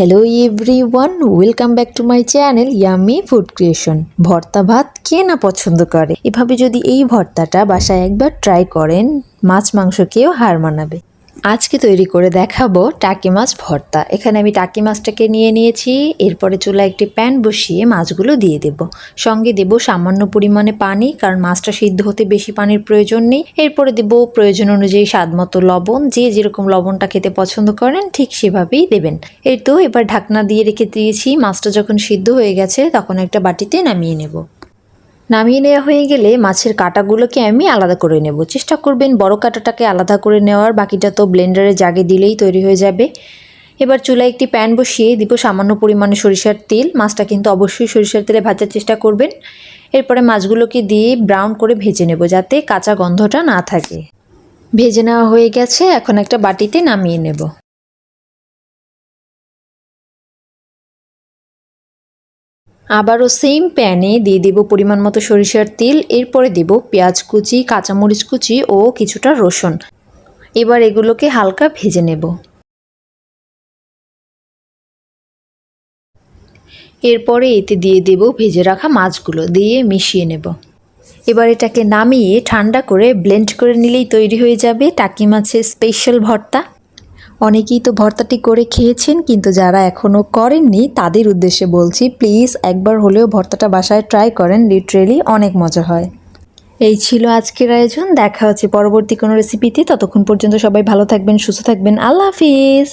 Hello everyone welcome back to my channel yummy food creation ভর্তা ভাত কে না পছন্দ করে? এভাবে যদি এই ভর্তাটা বাসায় একবার ট্রাই করেন, মাছ মাংস কেউ হার মানাবে। আজকে তৈরি করে দেখাবো টাকি মাছ ভর্তা। এখানে আমি টাকি মাছটাকে নিয়ে নিয়েছি, এরপরে চুলায় একটি প্যান বসিয়ে মাছগুলো দিয়ে দেব। সঙ্গে দেব সামান্য পরিমাণে পানি, কারণ মাছটা সিদ্ধ হতে বেশি পানির প্রয়োজন নেই। এরপরে দেব প্রয়োজন অনুযায়ী স্বাদ মতো লবণ। যে যেরকম লবণটা খেতে পছন্দ করেন, ঠিক সেভাবেই দেবেন। এই তো এবার ঢাকনা দিয়ে রেখে দিয়েছি, মাছটা যখন সিদ্ধ হয়ে গেছে, তখন একটা বাটিতে নামিয়ে নেব। নামিয়ে নেওয়া হয়ে গেলে মাছের কাঁটাগুলোকে আমি আলাদা করে নেব। চেষ্টা করবেন বড় কাঁটাটাকে আলাদা করে নেওয়ার, বাকিটা তো ব্লেন্ডারে জাগে দিলেই তৈরি হয়ে যাবে। এবার চুলায় একটি প্যান বসিয়ে দিব সামান্য পরিমাণে সরিষার তেল। মাছটা কিন্তু অবশ্যই সরিষার তেলে ভাজার চেষ্টা করবেন। এরপরে মাছগুলোকে দিয়ে ব্রাউন করে ভেজে নেব যাতে কাঁচা গন্ধটা না থাকে। ভেজে নেওয়া হয়ে গেছে, এখন একটা বাটিতে নামিয়ে নেব। আবারও সেম প্যানে দিয়ে দেব পরিমাণ মতো সরিষার তেল, এরপরে দেব পেঁয়াজ কুচি, কাঁচামরিচ কুচি ও কিছুটা রসুন। এবার এগুলোকে হালকা ভেজে নেব। এরপরে এতে দিয়ে দেব ভেজে রাখা মাছগুলো, দিয়ে মিশিয়ে নেব। এবার এটাকে নামিয়ে ঠান্ডা করে ব্লেন্ড করে নিলেই তৈরি হয়ে যাবে টাকি মাছের স্পেশাল ভর্তা। অনেকেই তো ভর্তাটি করে খেয়েছেন, কিন্তু যারা এখনও করেননি, তাদের উদ্দেশ্যে বলছি প্লিজ একবার হলেও ভর্তাটা বাসায় ট্রাই করেন লিটারেলি অনেক মজা হয়। এই ছিল আজকের আয়োজন, দেখা হচ্ছে পরবর্তী কোনো রেসিপিতে ততক্ষণ পর্যন্ত সবাই ভালো থাকবেন, সুস্থ থাকবেন, আল্লাহ হাফিজ!